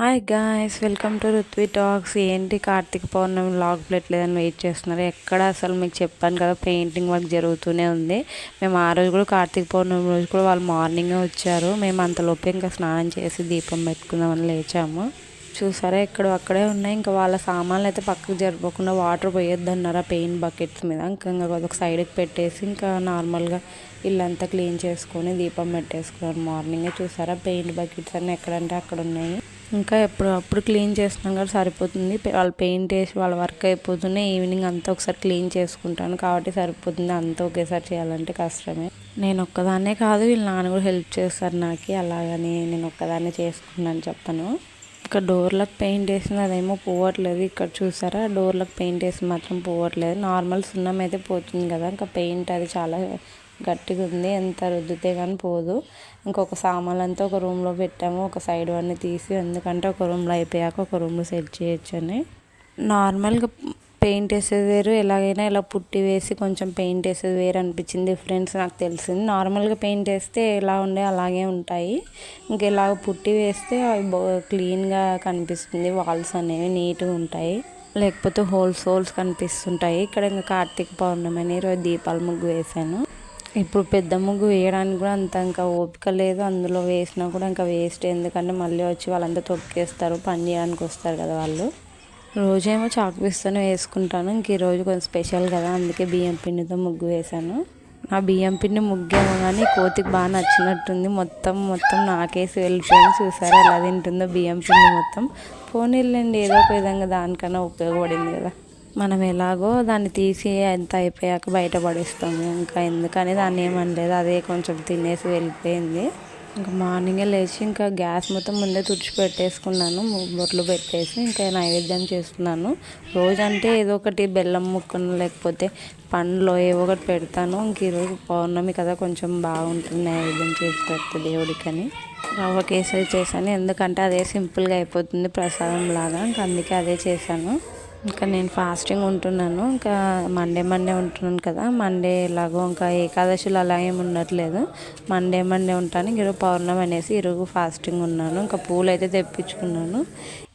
Hi guys welcome to Ruthvi talks ఏంటి Karthika Pournami vlog పెట్టలేదని wait చేస్తున్నారు? ఎక్కడ అసలు మీకు చెప్పాను కదా పెయింటింగ్ వర్క్ జరుగుతూనే ఉంది. మేము ఆ రోజు కూడా కార్తీక పౌర్ణమి రోజు కూడా వాళ్ళు మార్నింగే వచ్చారు. మేము అంతలోపే ఇంకా స్నానం చేసి దీపం పెట్టుకుందామని లేచాము. చూసారా ఇక్కడ అక్కడే ఉన్నాయి. ఇంకా వాళ్ళ సామాన్లు అయితే పక్కకు జరపకుండా వాటర్ పోయొద్దు అన్నారు ఆ పెయింట్ బకెట్స్ మీద. ఇంకా ఇంకా అదొక సైడ్కి పెట్టేసి ఇంకా నార్మల్గా ఇల్లంతా క్లీన్ చేసుకొని దీపం పెట్టేసుకున్నారు మార్నింగే. చూసారా పెయింట్ బకెట్స్ అన్నీ ఎక్కడంటే అక్కడ ఉన్నాయి. ఇంకా ఎప్పుడు అప్పుడు క్లీన్ చేస్తున్నాం కూడా సరిపోతుంది. వాళ్ళు పెయింట్ వేసి వాళ్ళ వర్క్ అయిపోతూనే ఈవినింగ్ అంతా ఒకసారి క్లీన్ చేసుకుంటాను కాబట్టి సరిపోతుంది. అంతా ఒకేసారి చేయాలంటే కష్టమే. నేను ఒక్కదాన్నే కాదు వీళ్ళ నాన్న కూడా హెల్ప్ చేస్తారు నాకు. అలాగని నేను ఒక్కదాన్నే చేసుకున్నాను చెప్పను ఇక్కడ డోర్లకు పెయింట్ వేసింది అదేమో పోవట్లేదు. ఇక్కడ చూసారా? డోర్లకు పెయింట్ వేసి మాత్రం పోవట్లేదు. నార్మల్ సున్నం అయితే పోతుంది కదా. ఇంకా పెయింట్ అది చాలా గట్టిగా ఉంది. ఎంత రుద్దితే కానీ పోదు. ఇంకొక సామాన్లు అంతా ఒక రూమ్లో పెట్టాము. ఒక సైడ్ అన్నీ తీసి ఎందుకంటే ఒక రూమ్లో అయిపోయాక ఒక రూమ్లో సెట్ చేయొచ్చు అని. నార్మల్గా పెయింట్ వేసేది వేరు. ఎలాగైనా ఇలా పుట్టి వేసి కొంచెం పెయింట్ వేసేది వేరు అనిపించింది. డిఫరెన్స్ నాకు తెలిసింది. నార్మల్గా పెయింట్ వేస్తే ఎలా ఉండే అలాగే ఉంటాయి. ఇంకా ఇలాగ పుట్టి వేస్తే అవి క్లీన్గా కనిపిస్తుంది. వాల్స్ అనేవి నీట్గా ఉంటాయి. లేకపోతే హోల్స్ హోల్స్ కనిపిస్తుంటాయి. ఇక్కడ ఇంకా కార్తీక పౌర్ణమి అని ఈరోజు దీపాల ముగ్గు వేశాను. ఇప్పుడు పెద్ద ముగ్గు వేయడానికి కూడా అంత ఇంకా ఓపిక లేదు. అందులో వేసినా కూడా ఇంకా వేస్ట్. ఎందుకంటే మళ్ళీ వచ్చి వాళ్ళంతా తొక్కేస్తారు పని చేయడానికి వస్తారు కదా వాళ్ళు. రోజేమో చాకు పీస్తోనే వేసుకుంటాను. ఇంక ఈరోజు కొంచెం స్పెషల్ కదా అందుకే బియ్యం పిండితో ముగ్గు వేశాను. నా బియ్యం పిండి ముగ్గేమో కానీ కోతికి బాగా నచ్చినట్టుంది. మొత్తం మొత్తం నాకేసి వెళ్ళిపోయింది చూసారా ఎలా తింటుందో బియ్యం పిండి మొత్తం. పోనీళ్ళండి ఏదో ఒక విధంగా దానికన్నా ఉపయోగపడింది కదా. మనం ఎలాగో దాన్ని తీసి ఎంత అయిపోయాక బయట పడేస్తాము. ఇంకా ఎందుకని దాన్ని ఏమనలేదు. అదే కొంచెం తినేసి వెళ్ళిపోయింది. ఇంకా మార్నింగే లేచి ఇంకా గ్యాస్ మొత్తం ముందే తుడిచి పెట్టేసుకున్నాను. బొట్లు పెట్టేసి ఇంకా నైవేద్యం చేస్తున్నాను. రోజంటే ఏదో ఒకటి బెల్లం ముక్కను లేకపోతే పండ్లో ఏవో ఒకటి పెడతాను. ఇంక ఈరోజు పౌర్ణమి కదా కొంచెం బాగుంటుంది నైవేద్యం చేసి దేవుడికని. రవ్వ కేసరి చేశాను. ఎందుకంటే అదే సింపుల్గా అయిపోతుంది ప్రసాదం లాగా. ఇంకా అందుకే అదే చేశాను. ఇంకా నేను ఫాస్టింగ్ ఉంటున్నాను. ఇంకా మండే మండే ఉంటున్నాను కదా. మండే ఎలాగో ఇంకా ఏకాదశిలో అలా ఏమి ఉండట్లేదు. మండే మండే ఉంటాను. ఈరోజు పౌర్ణమి అనేసి ఈరోజు ఫాస్టింగ్ ఉన్నాను. ఇంకా పూలు అయితే తెప్పించుకున్నాను.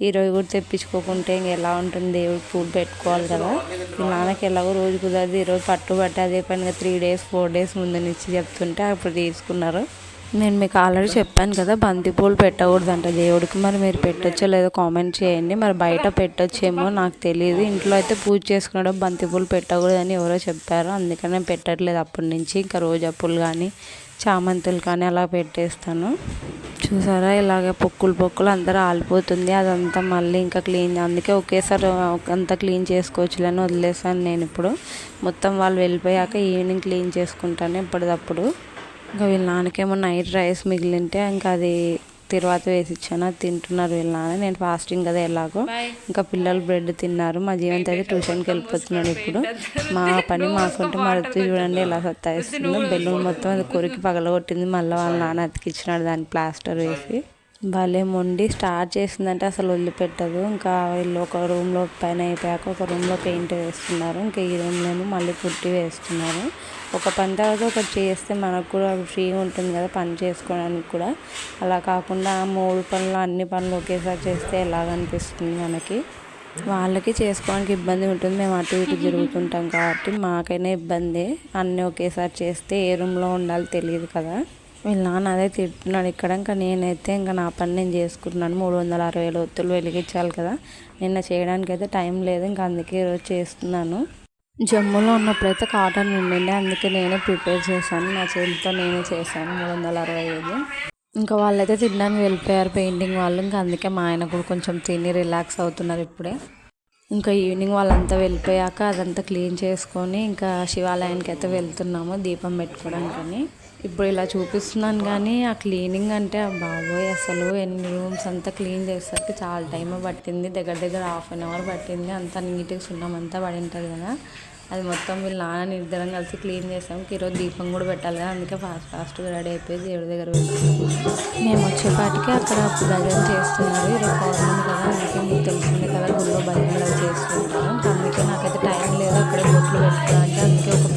ఈరోజు కూడా తెప్పించుకోకుంటే ఇంక ఎలా ఉంటుంది? దేవుడికి పూలు పెట్టుకోవాలి కదా. ఈ నాన్నకి ఎలాగో రోజు కుదరదు. ఈరోజు పట్టుబట్టి అదే పనిగా త్రీ డేస్ ఫోర్ డేస్ ముందు నుంచి చెప్తుంటే అప్పుడు తీసుకున్నారు. నేను మీకు ఆల్రెడీ చెప్పాను కదా బంతిపూలు పెట్టకూడదంట దేవుడికి. మరి మీరు పెట్టచ్చో లేదో కామెంట్ చేయండి. మరి బయట పెట్టొచ్చేమో నాకు తెలియదు ఇంట్లో అయితే పూజ చేసుకున్నప్పుడు బంతిపూలు పెట్టకూడదని ఎవరో చెప్పారు. అందుకని నేను పెట్టట్లేదు అప్పటి నుంచి. ఇంకా రోజా పూలు కానీ చామంతులు కానీ అలా పెట్టేస్తాను. చూసారా? ఇలాగ పొక్కులు పొక్కులు అందరూ ఆలిపోతుంది. అదంతా మళ్ళీ ఇంకా క్లీన్ అందుకే ఒకేసారి అంతా క్లీన్ చేసుకోవచ్చులని వదిలేసాను నేను ఇప్పుడు. మొత్తం వాళ్ళు వెళ్ళిపోయాక ఈవినింగ్ క్లీన్ చేసుకుంటాను ఎప్పటిదప్పుడు ఇంకా వీళ్ళ నాన్నకేమో నైట్ రైస్ మిగిలింటే ఇంకా అది తర్వాత వేసి ఇచ్చాను అది తింటున్నారు వీళ్ళ నాన్న. నేను ఫాస్టింగ్ కదా ఎలాగో. ఇంకా పిల్లలు బ్రెడ్ తిన్నారు. మా జీవంత్ అయితే ట్యూషన్కి వెళ్ళిపోతున్నాడు ఇప్పుడు. మా పని మాకుంటే మరుతూ చూడండి ఎలా సత్తాయిస్తుందో. బెలూన్ మొత్తం అది కొరికి పగలగొట్టింది. మళ్ళీ వాళ్ళ నాన్న అతికిచ్చినాడు దాన్ని ప్లాస్టర్ వేసి. భలే మొండి స్టార్ట్ చేసిందంటే అసలు వదిలిపెట్టదు. ఇంకా వీళ్ళు ఒక రూమ్లో పైన అయిపోయాక ఒక రూమ్లో పెయింట్ వేస్తున్నారు. ఇంకా ఈ రూమ్లో మళ్ళీ పుట్టి వేస్తున్నారు. ఒక పని తర్వాత ఒకటి చేస్తే మనకు కూడా ఫ్రీగా ఉంటుంది కదా పని చేసుకోవడానికి కూడా. అలా కాకుండా మూడు పనులు అన్ని పనులు ఒకేసారి చేస్తే ఎలాగనిపిస్తుంది మనకి? వాళ్ళకి చేసుకోవడానికి ఇబ్బంది ఉంటుంది. మేము అటు ఇటు తిరుగుతుంటాం కాబట్టి మాకైనా ఇబ్బంది. అన్నీ ఒకేసారి చేస్తే ఏ రూమ్లో ఉండాలో తెలియదు కదా. వీళ్ళ నాన్న అదే తిట్టున్నాడు ఇక్కడ ఇంకా నేనైతే ఇంకా నా పని నేను చేసుకుంటున్నాను. మూడు వందల అరవై ఏడు ఒత్తులు వెలిగించాలి కదా. నిన్న చేయడానికి అయితే టైం లేదు. ఇంకా అందుకే ఈరోజు చేస్తున్నాను. జమ్ములో ఉన్నప్పుడైతే కాటన్ ఉండిండే. అందుకే నేనే ప్రిపేర్ చేశాను. నా చేతితో నేనే చేశాను మూడు వందల అరవై ఐదు. ఇంకా వాళ్ళైతే తినడానికి వెళ్ళిపోయారు పెయింటింగ్ వాళ్ళు. ఇంకా అందుకే మా ఆయన కూడా కొంచెం తిని రిలాక్స్ అవుతున్నారు ఇప్పుడే. ఇంకా ఈవినింగ్ వాళ్ళంతా వెళ్ళిపోయాక అదంతా క్లీన్ చేసుకొని ఇంకా శివాలయానికి అయితే వెళ్తున్నాము దీపం పెట్టుకోవడానికని. ఇప్పుడు ఇలా చూపిస్తున్నాను కానీ ఆ క్లీనింగ్ అంటే బాబోయ్ అసలు ఎన్ని రూమ్స్ అంతా క్లీన్ చేసేసరికి చాలా టైం పట్టింది. దగ్గర దగ్గర హాఫ్ అన్ అవర్ పట్టింది. అంతా నీట్గా సున్నం అంతా పడి ఉంటుంది కదా. అది మొత్తం వీళ్ళ నాన్న ఇద్దరం కలిసి క్లీన్ చేసాం. ఈరోజు దీపం కూడా పెట్టాలి కదా అందుకే ఫాస్ట్ ఫాస్ట్గా రెడీ అయిపోయి దేవుడి దగ్గర మేము వచ్చేపాటికి అక్కడ భజన చేస్తున్నారు. ఈరోజు పౌర్ణమి కదా అందుకే మీకు తెలిసిందే కదా గుళ్ళో భజనలు అవి చేస్తుంటారు. అందుకే నాకైతే టైం లేదు అక్కడే బొట్లు పెట్టుకోవాలంటే అందుకే ఒక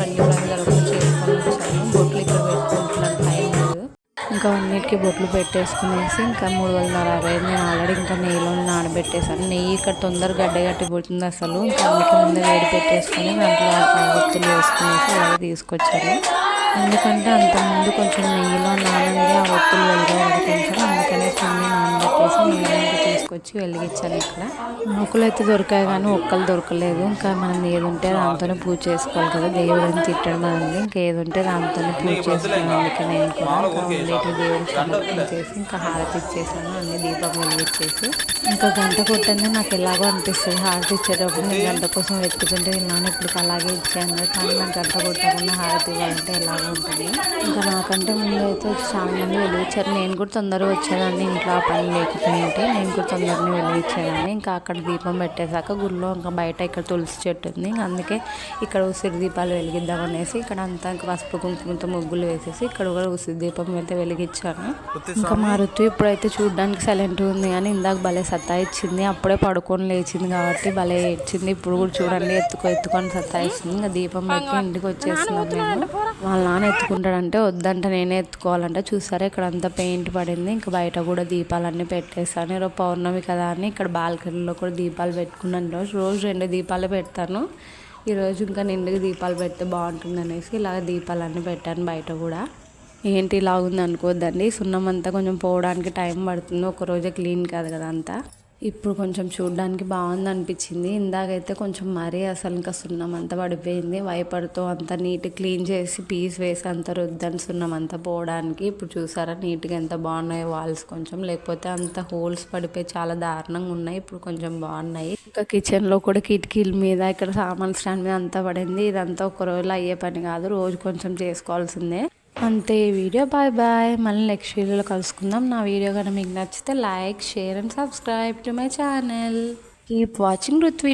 ఇంకా అన్నిటికీ బొట్లు పెట్టేసుకునేసి ఇంకా మూడు వందల అరవై నేను ఆల్రెడీ ఇంకా నెయ్యిలో నానబెట్టేసాను నెయ్యి ఇక్కడ తొందరగా గడ్డ గట్టి పుడుతుంది అసలు. ఇంకా అందుకే ముందు వేడి పెట్టేసుకొని దాంట్లో ఆ వేసుకునేసి అలాగే తీసుకొచ్చారు ఎందుకంటే అంతకుముందు కొంచెం నెయ్యిలో నానంది ఆ ఒత్తులు వెలిగాయి కొంచెం అందుకనే కొన్ని నానబెట్టేసి నెయ్యిలోకి తీసుకొచ్చి వెలిగించాను ఇక్కడ. ఆకులు అయితే దొరికాయి కానీ ఒక్కలు దొరకలేదు. ఇంకా మనం ఏది ఉంటే దాంతోనే పూజ చేసుకోవాలి కదా. దేవుడిని తిట్టడం అనేది ఇంకా ఏది ఉంటే దాంతోనే పూజ చేసుకున్నాను అందుకే నేను కూడా ఇంకా ఉండేటి దేవుడికి సమర్పించేసి ఇంకా హారతి ఇచ్చేసాను. అన్ని దీపం వెలిగించేసి. ఇంకా గంట కొట్టండి నాకు ఎలాగో అనిపిస్తుంది హారతి ఇచ్చేటప్పుడు. నేను గంట కోసం వెతుకుతుంటే నేను నాన్న ఇప్పుడు అలాగే ఇచ్చాను. కానీ నాకు గంట కొట్టకుండా హారతి ఇవ్వాలంటే ఎలాగో ఉంటుంది ఇంకా నాకంటే ముందు అయితే చాలా మంది వెలిగించారు నేను కూడా తొందరగా వచ్చేదాన్ని. ఇంట్లో ఆ పని లేకపోయింటే నేను కూడా తొందరగా వెలిగించేదాన్ని ఇంకా అక్కడ దీపం పెట్టేశాక గుడిలో ఇంకా బయట ఇక్కడ తులసి చెట్టు ఉంది. అందుకే ఇక్కడ ఉసిరి దీపాలు వెలిగిద్దాం అనేసి ఇక్కడ అంతా ఇంకా పసుపు కుంకుమతో ముగ్గులు వేసేసి ఇక్కడ కూడా ఉసిరి దీపం అయితే వెలిగించాను. ఇంకా మా ఋతు ఇప్పుడైతే చూడడానికి సైలెంట్ ఉంది కానీ ఇందాక భలే సత్తా ఇచ్చింది అప్పుడే పడుకొని లేచింది కాబట్టి భలే ఇచ్చింది ఇప్పుడు కూడా చూడండి ఎత్తుకో ఎత్తుకొని సత్తా ఇచ్చింది ఇంకా దీపం పెట్టి ఇంటికి వచ్చేస్తున్నాం మేము. వాళ్ళ నాన్న ఎత్తుకుంటాడంటే వద్దంట నేనే ఎత్తుకోవాలంటే. చూసారా ఇక్కడ అంతా పెయింట్ పడింది ఇంకా బయట కూడా దీపాలన్నీ పెట్టేస్తాను ఈరోజు పౌర్ణమి కదా అని ఇక్కడ బాల్కనీలో కూడా దీపాలు పెట్టుకున్నాను. రోజు రోజు రెండు దీపాలు పెడతాను. ఈరోజు ఇంకా నిండుగా దీపాలు పెడితే బాగుంటుంది అనేసి ఇలాగ దీపాలన్నీ పెట్టాను బయట కూడా. ఏంటి ఇలా ఉంది అనుకోవద్దండి సున్నం అంతా కొంచెం పోవడానికి టైం పడుతుంది. ఒకరోజే క్లీన్ కాదు కదా అంతా. ఇప్పుడు కొంచెం చూడడానికి బాగుంది అనిపించింది ఇందాకైతే కొంచెం మరీ అసలు ఇంకా సున్నం అంతా పడిపోయింది. వైపర్తో అంతా నీట్ క్లీన్ చేసి పీస్ వేసి అంత రుద్దని సున్నం అంతా పోవడానికి. ఇప్పుడు చూసారా నీట్గా ఎంత బాగున్నాయి వాల్స్ కొంచెం. లేకపోతే అంత హోల్స్ పడిపోయి చాలా దారుణంగా ఉన్నాయి. ఇప్పుడు కొంచెం బాగున్నాయి. ఇంకా కిచెన్లో కూడా కిటికీల మీద ఇక్కడ సామాన్ స్టాండ్ మీద అంతా పడింది. ఇదంతా ఒక రోజులో అయ్యే పని కాదు. రోజు కొంచెం చేసుకోవాల్సిందే. అంతే వీడియో బాయ్ బాయ్. మళ్ళీ నెక్స్ట్ వీడియోలో కలుసుకుందాం. నా వీడియో కనుక మీకు నచ్చితే like share and subscribe to my channel. Keep watching Ruthvi